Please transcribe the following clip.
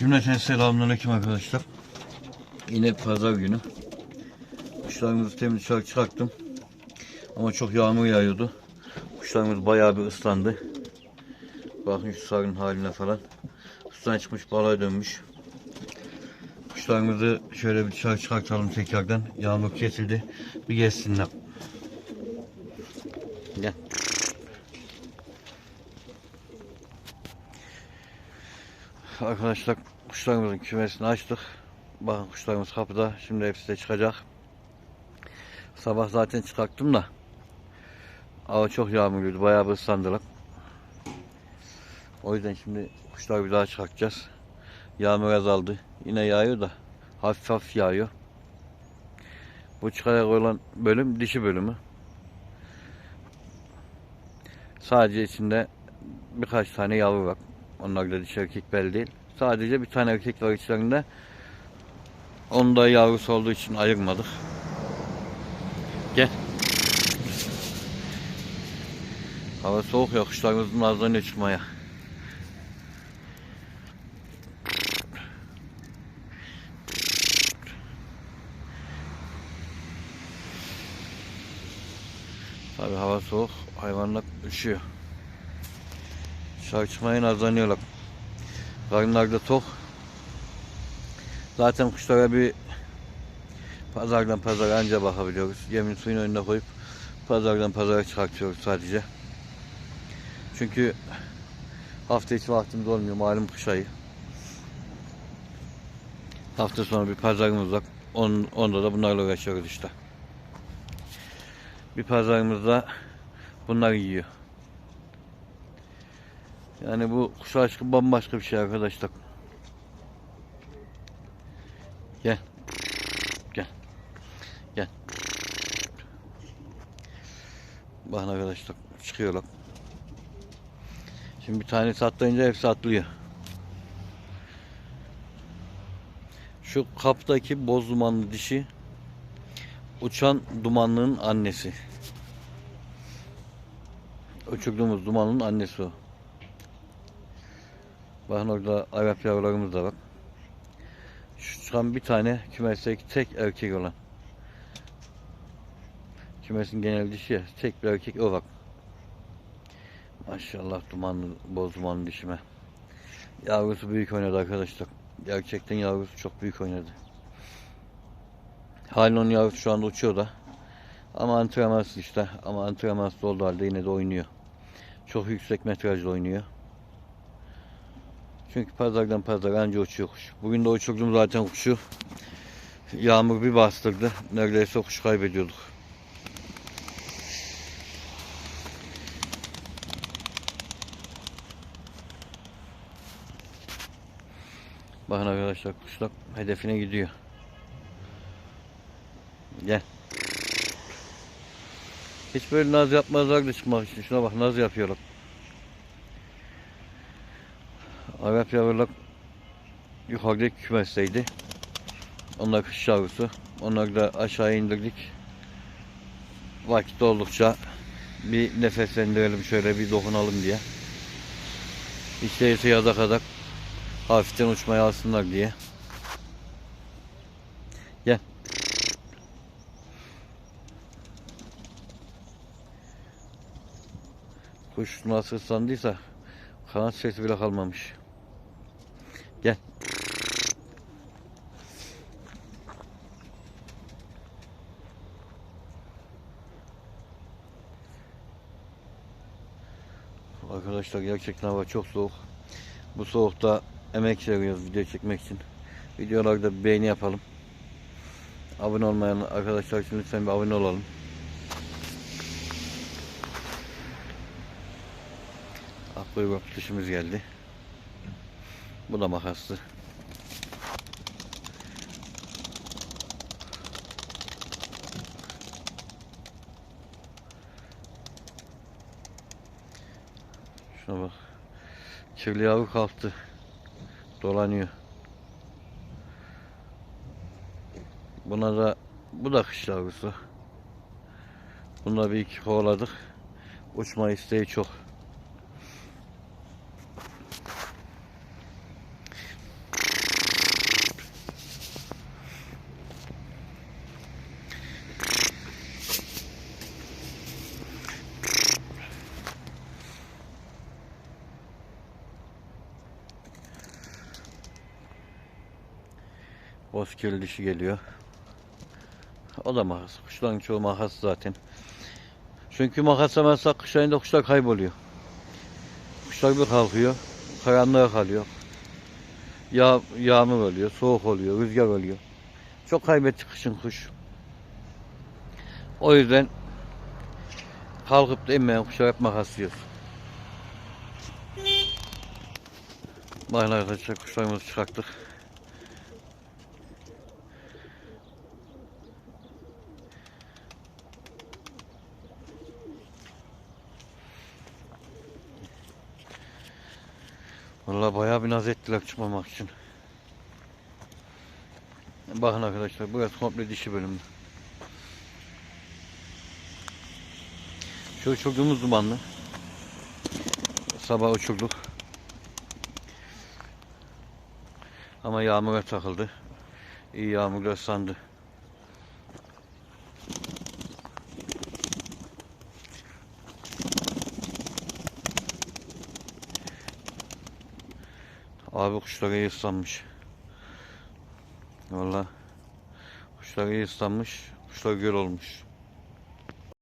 Cümleten selamünaleyküm arkadaşlar. Yine pazar günü. Kuşlarımızı temiz dışarı çıkarttım. Ama çok yağmur yağıyordu. Kuşlarımız bayağı bir ıslandı. Bakın şu sarın haline falan. Islan çıkmış balığa dönmüş. Kuşlarımızı şöyle bir dışarı çıkartalım tekrardan. Yağmur kesildi. Bir geçsinler. Arkadaşlar kuşlarımızın kümesini açtık. Bakın kuşlarımız kapıda. Şimdi hepsi de çıkacak. Sabah zaten çıkarttım da. Hava çok yağmurluydu. Bayağı bir ıslandılar. O yüzden şimdi kuşlar bir daha çıkartacağız. Yağmur azaldı. Yine yağıyor da hafif hafif yağıyor. Bu çıkacak olan bölüm dişi bölümü. Sadece içinde birkaç tane yavru var. Onlar da dişi erkek belli değil. Sadece bir tane erkek var içlerinde. Onun da yavrusu olduğu için ayırmadık. Gel. Hava soğuk ya kuşlarımızın ağzına çıkmaya. Tabi hava soğuk, hayvanlar üşüyor. Çıkmaya nazlanıyorlar. Karınlar da tok. Zaten kuşlara bir pazardan pazara anca bakabiliyoruz. Yemin suyun önüne koyup pazardan pazara çıkartıyoruz sadece. Çünkü hafta içi vaktimiz olmuyor malum kış ayı. Hafta sonu bir pazarımız var. Onda da bunlarla uğraşıyoruz işte. Bir pazarımızda bunlar yiyor. Yani bu kuş aşkı bambaşka bir şey arkadaşlar. Gel. Gel. Gel. Bakın arkadaşlar çıkıyorlar. Şimdi bir tanesi atlayınca hepsi atlıyor. Şu kaptaki boz dumanlı dişi uçan dumanlının annesi. Uçurduğumuz dumanın annesi o. Bakın orada Arap yavrularımız da var. Şu çıkan bir tane kümesteki tek erkek olan. Kümesin genel dişi ya. Tek bir erkek o bak. Maşallah dumanlı, boz dumanlı dişime. Yavrusu büyük oynadı arkadaşlar. Gerçekten yavrusu çok büyük oynadı. Halen onun yavrusu şu anda uçuyor da. Ama antrenmansız işte. Ama antrenmansız olduğu halde yine de oynuyor. Çok yüksek metrajlı oynuyor. Çünkü pazardan pazara anca uçuyor kuş. Bugün de uçurdum zaten kuşu. Yağmur bir bastırdı. Neredeyse kuş kaybediyorduk. Bakın arkadaşlar kuşlar hedefine gidiyor. Gel. Hiç böyle naz yapmazlardı çıkmak için. Şuna bak naz yapıyorlar. Arap yavrular yukarıdaki kümesteydi. Onlar kış yavrusu. Onları da aşağı indirdik. Vakit oldukça bir nefeslendirelim şöyle bir dokunalım diye. Hiç değilse yaza kadar hafiften uçmaya alsınlar diye. Gel. Kuş nasıl ıslandıysa kanat sesi bile kalmamış. Arkadaşlar gerçekten hava çok soğuk. Bu soğukta emek veriyoruz video çekmek için. Videolarda beğeni yapalım. Abone olmayan arkadaşlar için lütfen bir abone olalım. Bak dişimiz geldi. Bu da makaslı. Şuna bak. Kirli yavru kalktı. Dolanıyor. Buna da bu da kış yavrusu. Bunda bir iki kovaladık. Uçma isteği çok. Bozkirli dişi geliyor. O da makas. Kuşların çoğu makas zaten. Çünkü makaslamazsak kış ayında kuşlar kayboluyor. Kuşlar bir kalkıyor. Karanlığa kalıyor. Yağ, yağmur oluyor, soğuk oluyor, rüzgar oluyor. Çok kaybetti kışın kuş. O yüzden kalkıp da inmeyen kuşlar hep makaslıyoruz. Bakın arkadaşlar kuşlarımızı çıkarttık. Vallahi bayağı bir naz ettiler çıkmamak için. Bakın arkadaşlar burası komple dişi bölümü. Şu uçurduğumuz dumanlı. Sabah uçurduk. Ama yağmura takıldı. İyi yağmurlar sandı. Abi kuşlar iyi ıslanmış. Valla kuşlar iyi ıslanmış. Kuşlar göl olmuş.